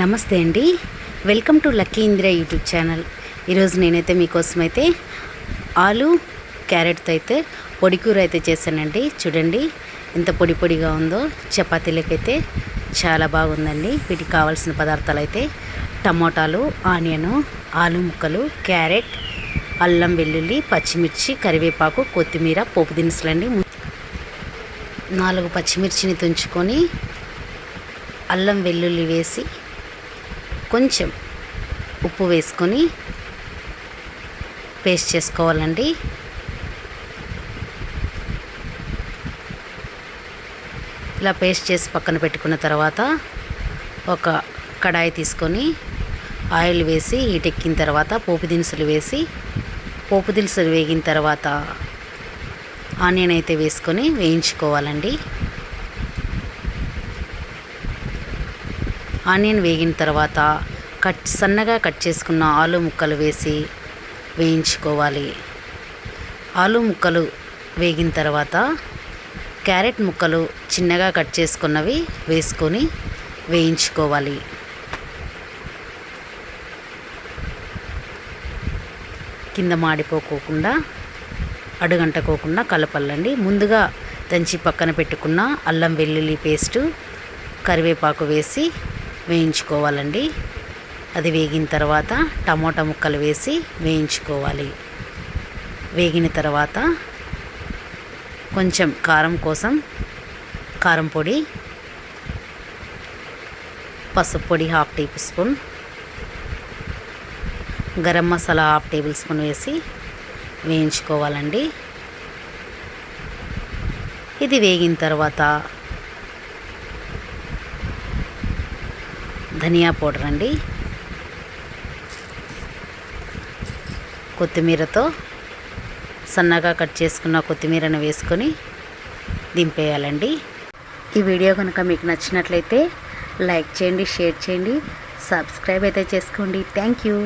నమస్తే అండి. Welcome to Lucky Indira YouTube channel. ఈరోజు నేనైతే మీకోసం అయితే ఆలు క్యారెట్తో అయితే పొడి కూర అయితే చేశానండి. చూడండి ఎంత పొడి పొడిగా ఉందో. చపాతీలకైతే చాలా బాగుందండి. వీటికి కావాల్సిన పదార్థాలు అయితే టమోటాలు ఆనియను ఆలు ముక్కలు క్యారెట్ అల్లం వెల్లుల్లి పచ్చిమిర్చి కరివేపాకు కొత్తిమీర పోపు దినుసులండి. నాలుగు పచ్చిమిర్చిని తుంచుకొని అల్లం వెల్లుల్లి వేసి కొంచెం ఉప్పు వేసుకొని పేస్ట్ చేసుకోవాలండి. ఇలా పేస్ట్ చేసి పక్కన పెట్టుకున్న తర్వాత ఒక కడాయి తీసుకొని ఆయిల్ వేసి హీట్ ఎక్కిన తర్వాత పోపు దినుసులు వేసి పోపు దినుసులు వేగిన తర్వాత ఆనియన్ అయితే వేసుకొని వేయించుకోవాలండి. ఆనియన్ వేగిన తర్వాత కట్ సన్నగా కట్ చేసుకున్న ఆలు ముక్కలు వేసి వేయించుకోవాలి. ఆలు ముక్కలు వేగిన తర్వాత క్యారెట్ ముక్కలు చిన్నగా కట్ చేసుకున్నవి వేసుకొని వేయించుకోవాలి. కింద మాడిపోకోకుండా అడుగంటకోకుండా కలపల్లండి. ముందుగా దంచి పక్కన పెట్టుకున్న అల్లం వెల్లుల్లి పేస్టు కరివేపాకు వేసి వేయించుకోవాలండి. అది వేగిన తర్వాత టమోటా ముక్కలు వేసి వేయించుకోవాలి. వేగిన తర్వాత కొంచెం కారం కోసం కారం పొడి పసుపు పొడి half tablespoon garam masala half tablespoon వేసి వేయించుకోవాలండి. ఇది వేగిన తర్వాత ధనియా పౌడర్ అండి. కొత్తిమీరతో సన్నగా కట్ చేసుకున్న కొత్తిమీరను వేసుకొని దింపేయాలండి. ఈ వీడియో కనుక మీకు నచ్చినట్లయితే లైక్ చేయండి షేర్ చేయండి సబ్స్క్రైబ్ అయితే చేసుకోండి. Thank you.